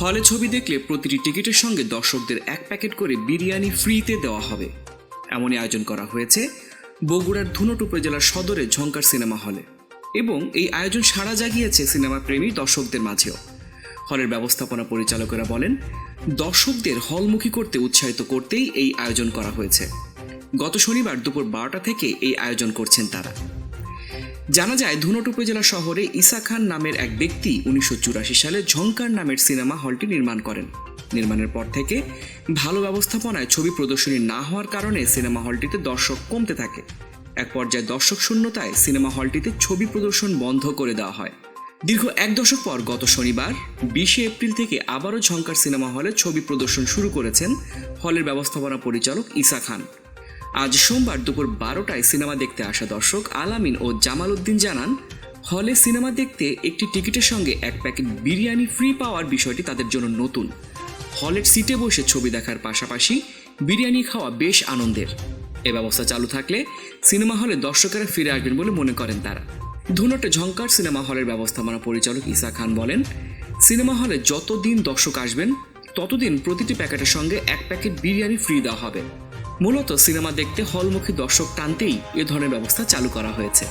হলে ছবি দেখলে প্রতিটি টিকিটের সঙ্গে দর্শকদের এক প্যাকেট করে বিরিয়ানি ফ্রিতে দেওয়া হবে। এমনই আয়োজন করা হয়েছে বগুড়ার ধুনট উপজেলার সদরে ঝঙ্কার সিনেমা হলে। এবং এই আয়োজন সাড়া জাগিয়েছে সিনেমা প্রেমী দর্শকদের মাঝেও। হলের ব্যবস্থাপনা পরিচালকেরা বলেন, দর্শকদের হলমুখী করতে উৎসাহিত করতেই এই আয়োজন করা হয়েছে। গত শনিবার দুপুর বারোটা থেকে এই আয়োজন করছেন তারা। জানা যায় ধুনট উপজেলা শহরে ইসা খান নামের এক ব্যক্তি উনিশশো চুরাশি সালে ঝঙ্কার নামের সিনেমা হলটি নির্মাণ করেন। নির্মাণের পর থেকে ভালো ব্যবস্থাপনায় ছবি প্রদর্শনী না হওয়ার কারণে সিনেমা হলটিতে দর্শক কমতে থাকে। এক পর্যায়ে দর্শক শূন্যতায় সিনেমা হলটিতে ছবি প্রদর্শন বন্ধ করে দেওয়া হয়। দীর্ঘ এক দশক পর গত শনিবার, বিশে এপ্রিল থেকে আবারও ঝঙ্কার সিনেমা হলে ছবি প্রদর্শন শুরু করেছেন হলের ব্যবস্থাপনা পরিচালক ইসা খান। আজ সোমবার দুপুর বারোটায় সিনেমা দেখতে আসা দর্শক আলামিন ও জামাল উদ্দিন জানান, হলে সিনেমা দেখতে একটি টিকিটের সঙ্গে এক প্যাকেট বিরিয়ানি ফ্রি পাওয়ার বিষয়টি তাদের জন্য নতুন। হলের সিটে বসে ছবি দেখার পাশাপাশি বিরিয়ানি খাওয়া বেশ আনন্দের। এ ব্যবস্থা চালু থাকলে সিনেমা হলে দর্শকেরা ফিরে আসবেন বলে মনে করেন তারা। ধুনটে ঝঙ্কার সিনেমা হলের ব্যবস্থাপনা পরিচালক ইসা খান বলেন, সিনেমা হলে যতদিন দর্শক আসবেন, ততদিন প্রতিটি প্যাকেটের সঙ্গে এক প্যাকেট বিরিয়ানি ফ্রি দেওয়া হবে। মূলত সিনেমা দেখতে হলমুখী দর্শক টানতেই এ ধরনের ব্যবস্থা চালু করা হয়েছে।